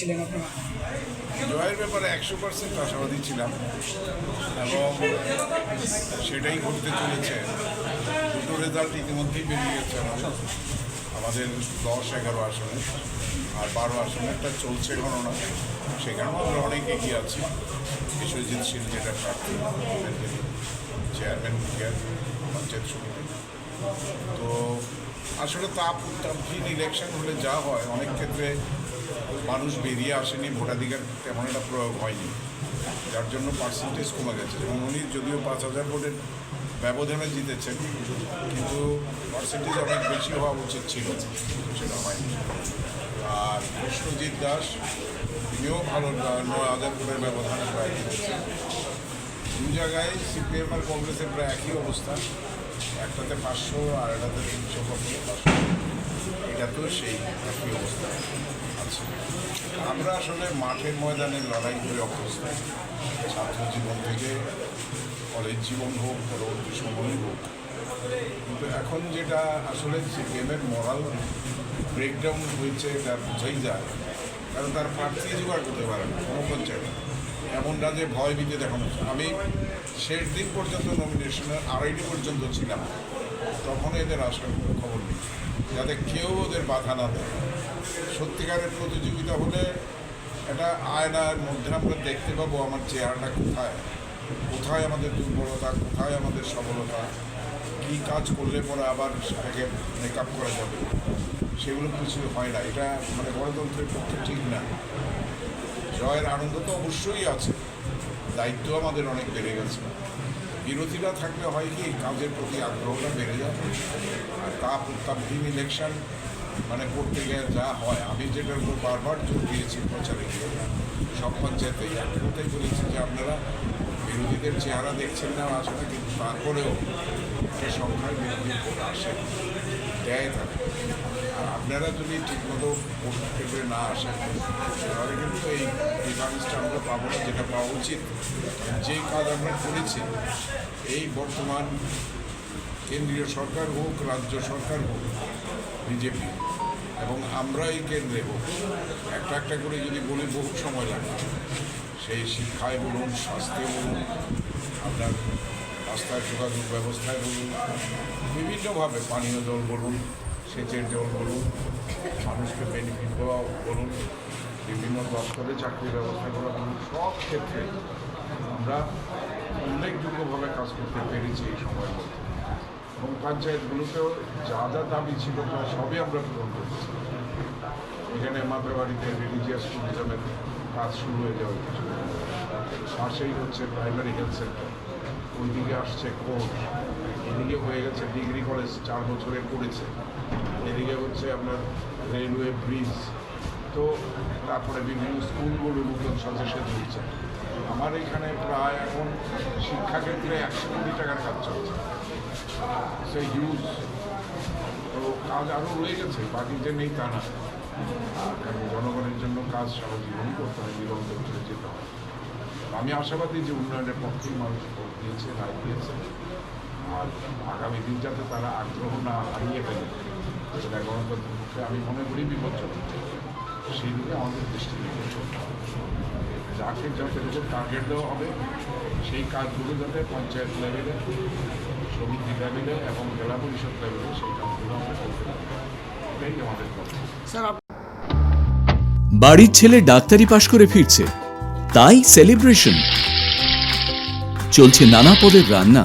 ছিলেন আপনারা? জয়ের ব্যাপারে একশো পার্সেন্ট আশাবাদী ছিলাম এবং সেটাই ঘটতে চলেছে। দুটো রেজাল্ট ইতিমধ্যেই বেরিয়ে গেছে আমাদের। দশ, এগারো আসনে আর বারো আসনেরটা চলছে গণনা সেখানেও আমরা অনেক এগিয়ে আছি। বিশ্বজিৎ শীল যেটা প্রার্থী চেয়ারম্যান পঞ্চায়েত সমিতি। তো আসলে তাপ ইলেকশন হলে যা হয়, অনেক ক্ষেত্রে মানুষ বেরিয়ে আসেনি, ভোটাধিকার তেমন একটা প্রয়োগ হয়নি। যার জন্য পার্সেন্টেজ কমে গেছে। এবং উনি যদিও পাঁচ হাজার ভোটের ব্যবধানে জিতেছেন, কিন্তু পার্সেন্টেজ অনেক বেশি হওয়া উচিত ছিল, সেটা হয়নি। আর কৃষ্ণজিৎ দাস, তিনিও ভালো নয় হাজার ভোটের ব্যবধানে প্রায় জিতেছেন। দু জায়গায় সিপিএম আর কংগ্রেসের প্রায় একই অবস্থা। একটাতে পাঁচশো আর একটাতে তিনশো কমছে পাঁচশো। এটা তো সেই একই অবস্থা। আছে। আমরা আসলে মাঠের ময়দানে লড়াই করে অভ্যস্ত। ছাত্র জীবন থেকে কলেজ জীবন হোক, পরবর্তী সময় হোক। কিন্তু এখন যেটা আসলে যে গেমের মরাল ব্রেকডাউন হয়েছে এটা বোঝাই যায়। কারণ তার প্রার্থী জোগাড় করতে পারে না, কোনো পঞ্চায়েত। এমনটা যে ভয় ভীতি দেখানো আমি শেষ দিন পর্যন্ত নমিনেশনের আড়াইটি পর্যন্ত ছিলাম। তখন এদের কোনো খবর নেই যাতে কেউ ওদের বাধা না দেয়। সত্যিকারের প্রতিযোগিতা হলে এটা আয়নার মধ্যে আমরা দেখতে পাবো আমার চেহারাটা কোথায়। কোথায় আমাদের দুর্বলতা, কোথায় আমাদের সবলতা? কী কাজ করলে পরে আবার সেটাকে মেকআপ করা যাবে? সেগুলো কিছু হয় না। এটা মানে গণতন্ত্রের পক্ষে ঠিক না। জয়ের আনন্দ তো অবশ্যই আছে। দায়িত্ব আমাদের অনেক বেড়ে গেছে। বিরোধীরা থাকলে হয় কি, কাজের প্রতি আগ্রহটা বেড়ে যায়। আর তা উত্তাপহীন ইলেকশন মানে করতে গেলে যা হয়, আমি যেটার উপর বারবার জোর দিয়েছি প্রচারে গিয়ে, সব পঞ্চায়েতেই একটা কথাই বলেছি যে আপনারা বিরোধীদের চেহারা দেখছেন না আসলে কিন্তু তারপরেও একটা সংখ্যায় বিরোধী ভোট আসে, দেয় থাকে আর আপনারা যদি ঠিকমতো ভোট না আসেন ডিফারেন্সটা আমরা পাবো না, যেটা পাওয়া উচিত। যে কাজ আমরা করেছি, এই বর্তমান কেন্দ্রীয় সরকার হোক, রাজ্য সরকার হোক, বিজেপি, এবং আমরা এই কেন্দ্রে হোক, একটা একটা করে যদি বলি, বহু সময় লাগে সেই শিক্ষায় বলুন, স্বাস্থ্যে বলুন, আপনার রাস্তার যোগাযোগ ব্যবস্থায় বলুন, বিভিন্নভাবে পানীয় জল বলুন, সেচের জল বলুন, মানুষকে বেনিফিট দেওয়া বলুন। দপ্তরে চাকরির ব্যবস্থা করা সব ক্ষেত্রে আমরা উল্লেখযোগ্যভাবে কাজ করতে পেরেছি এই মধ্যে। এবং পঞ্চায়েতগুলোতেও যা যা দাবি ছিল প্রায় সবই আমরা পূরণ করেছি। এখানে আমাদের বাড়িতে রিলিজিয়াস ট্যুরিজমের কাজ শুরু হয়ে যাওয়ার কিছু পাশেই হচ্ছে প্রাইমারি হেলথ সেন্টার ওইদিকে আসছে কোর্ট এদিকে হয়ে গেছে ডিগ্রি কলেজ চার বছরে করেছে এদিকে হচ্ছে আপনার রেলওয়ে ব্রিজ তো তারপরে বিভিন্ন স্কুলগুলো নতুন সাজেশন চলছে আমার এখানে প্রায় এখন শিক্ষাক্ষেত্রে একশো কোটি টাকার কাজ চলছে। সেই হিউজ তো কাজ আরও রয়ে গেছে, বাকি যে নেই তা না। কারণ জনগণের জন্য কাজ সারা জীবনই করতে হয় নিরন্তর করে যেতে হয়। আমি আশাবাদী যে উন্নয়নের পক্ষেই মানুষ ভোট দিয়েছে, রায় দিয়েছে। আর আগামী দিন যাতে তারা আগ্রহ না হারিয়ে ফেলে, সেটা গণতন্ত্রের পক্ষে আমি মনে করি বিপজ্জনক। সেই দিকে আমাদের দৃষ্টি রেখে চলতে হবে যাকে যতটুকু টার্গেট দেওয়া হবে। সেই কাজগুলো যাতে পঞ্চায়েত লেভেলে সমিতি লেভেলে এবং জেলা পরিষদ লেভেলে সেই কাজগুলো আমরা করতে পারি। এটাই আমাদের কথা। স্যার বাড়ির ছেলে ডাক্তারি পাশ করে ফিরছে। তাই সেলিব্রেশন চলছে নানা পদের রান্না।